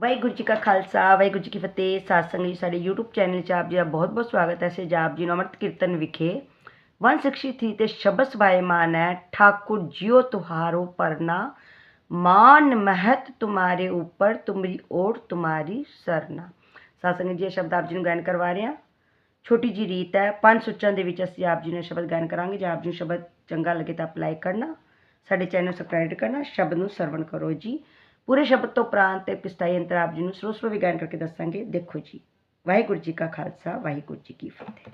वाहगुरू जी का खालसा, वाहगुरू जी की फतेह। सत्संग जी साइड यूट्यूब चैनल आप जी का बहुत बहुत स्वागत है। सजाब जी ने अमृत कीर्तन विखे। वन सिक्सटी थ्री से शब्द सभाए मान है, ठाकुर जियो तुहारो परना। मान महत तुम्हारे ऊपर, तुम्हारी ओर तुम्हारी सरना। सत्संग जी शब्द आप जी ने गायन करवा रहे हैं। छोटी जी रीत है पाँच सूचों के असं आप जी ने शब्द गायन करा जो आप जी शब्द चंगा लगे तो अपलाई करना। साढ़े चैनल सबसक्राइब करना, शब्द में सरवण करो जी। ਪੂਰੇ ਸ਼ਬਦ ਤੋਂ ਪ੍ਰਾਂਤ ਤੇ ਪਿਸਤਾਈ ਅੰਤਰ ਆਪ ਜੀ ਨੂੰ ਸਲੋ ਸਲੋ ਵੀ ਗਾਇਨ ਕਰਕੇ ਦੱਸਾਂਗੇ। ਦੇਖੋ ਜੀ, ਵਾਹਿਗੁਰੂ ਜੀ ਕਾ ਖਾਲਸਾ, ਵਾਹਿਗੁਰੂ ਜੀ ਕੀ ਫਤਿਹ।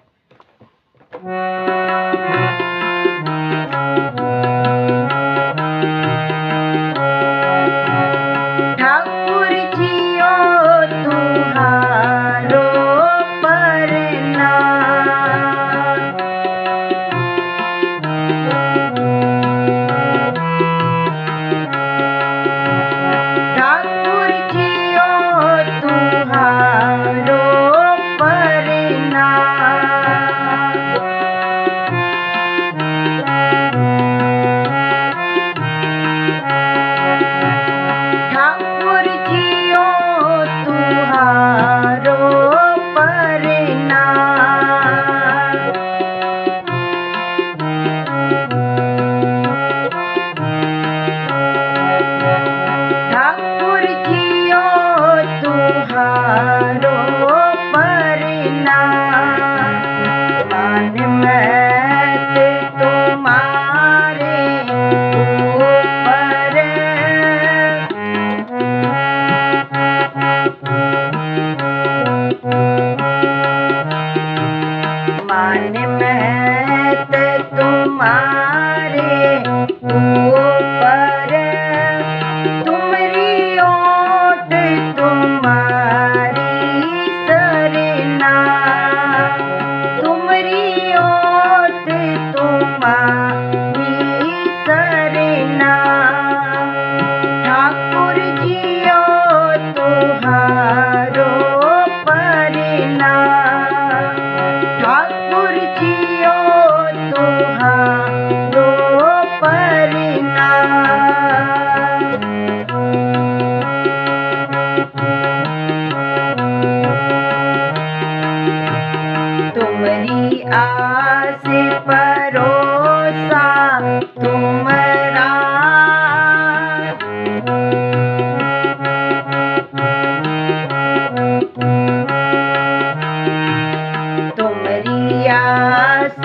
आस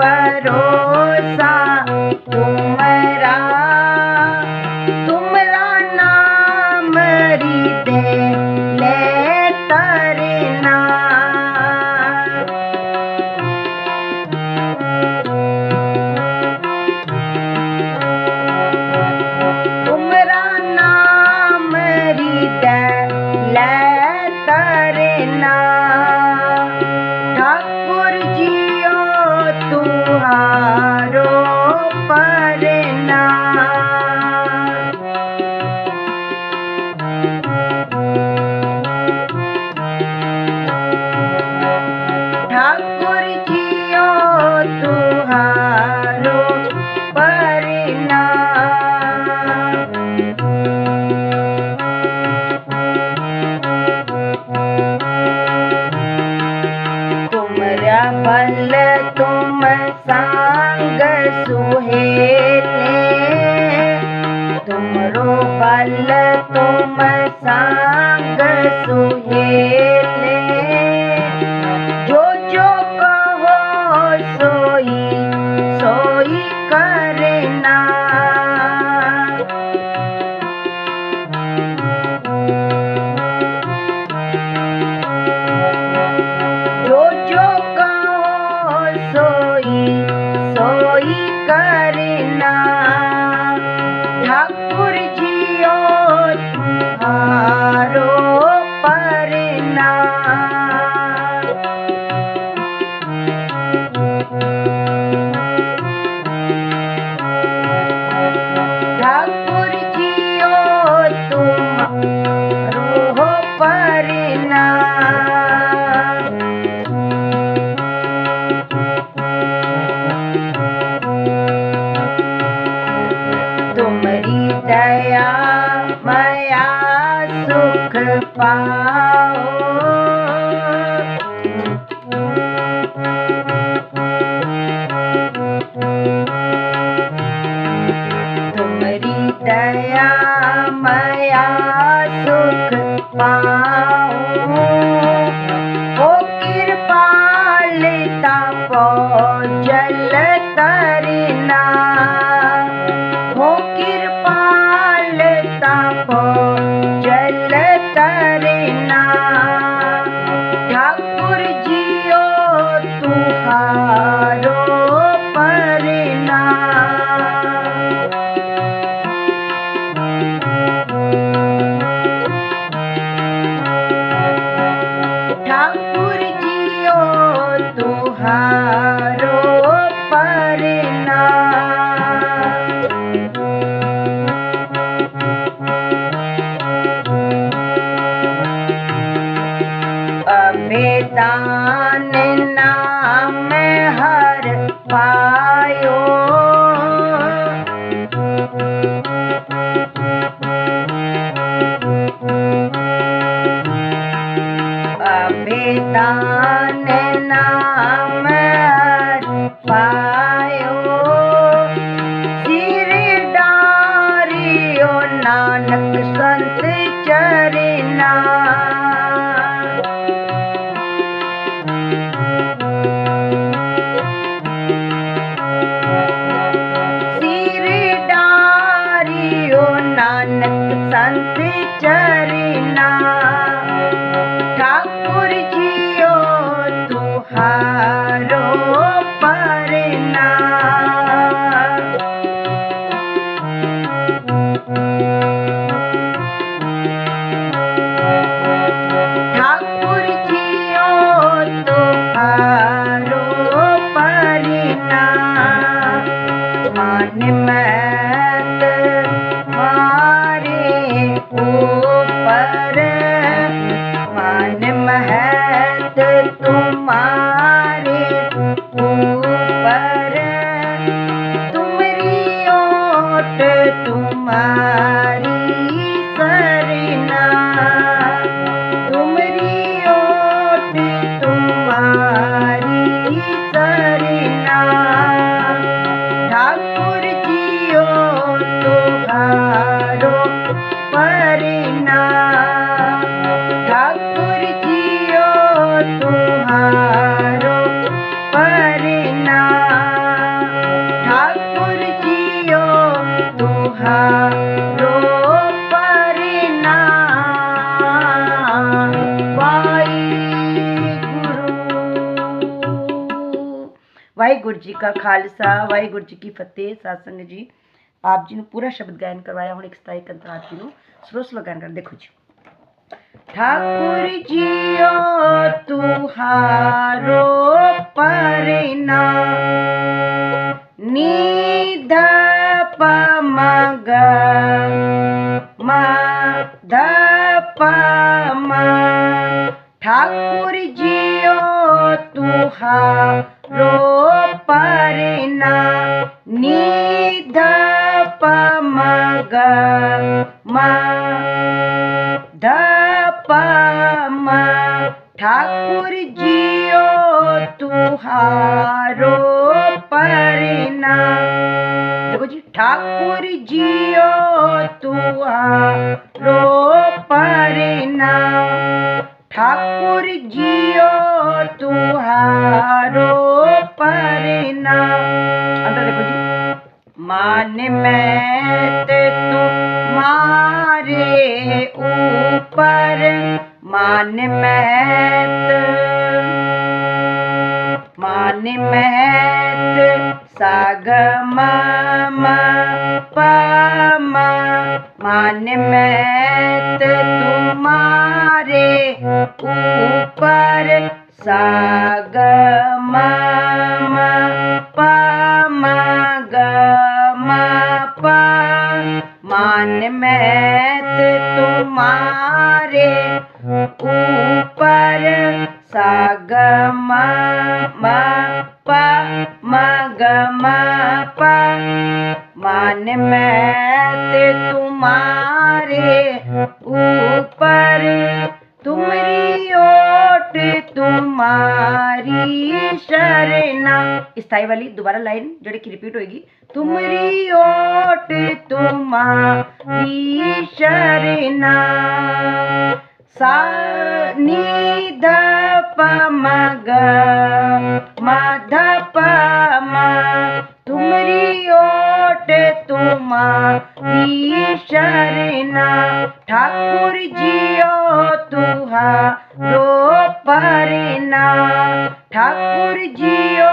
परोसा तुमरा मया सुख पाओ पिता ਵਾਹਿਗੁਰੂ ਜੀ ਕਾ ਖਾਲਸਾ ਵਾਹਿਗੁਰੂ ਜੀ ਕੀ ਫਤਿਹ ਸਾਸੰਗ ਜੀ ਆਪ ਜੀ ਨੂੰ ਪੂਰਾ ਸ਼ਬਦ ਗਾਇਨ ਕਰਵਾਇਆ ਹੁਣ ਇੱਕ ਸਤਾਈ ਕੰਤਰਾਟ ਜੀ ਨੂੰ ਸਰੋਸ ਲਗਾਨ ਕਰ ਦੇਖੋ ਜੀ ठाकुर जियो तुहारो परना निध पमग मध पम ठाकुर जियो तुहारो परना निध पमग मा धपम ठाकुर जियो तुहारो परना देखो जी ठाकुर जियो तुहारो परना ठाकुर जियो तुहारो परना अंदर देखो जी। मान मैं तू तुम्हारे ऊपर। मान महत मान महत सागम पम मान महत तुम्हारे ऊपर सागम। मान में तुम्हारे ऊपर सागम म प म ग म प। मन में तुम्हारे ऊपर तुम्हारी शरणा स्थायी वाली दोबारा लाइन जड़ी की रिपीट होगी तुम्हारी ओट तुम्हारी शरणा सा नी ध प म ग म ध प म तुम्हारी ओट तुम्हारी शरणा ठाकुर जियो तुहा रो परना ठाकुर जियो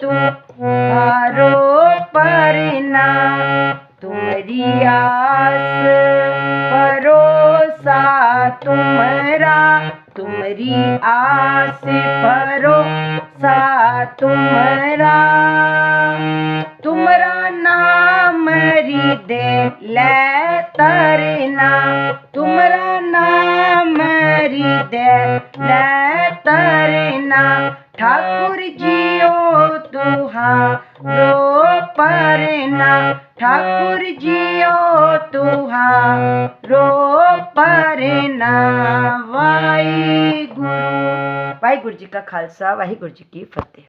तुहारो परना तुमरी आस भरोसा तुमरा, तुमरी आस भरोसा तुमरा। तुमरा नाम हृदय ले तरना तुमरा नाम री दे ले तरना ठाकुर जियो पर परना। ठाकुर जियो तुहारो परना। वाहिगुरु। वाहिगुरु जी का खालसा, वाहिगुरु जी की फतेह।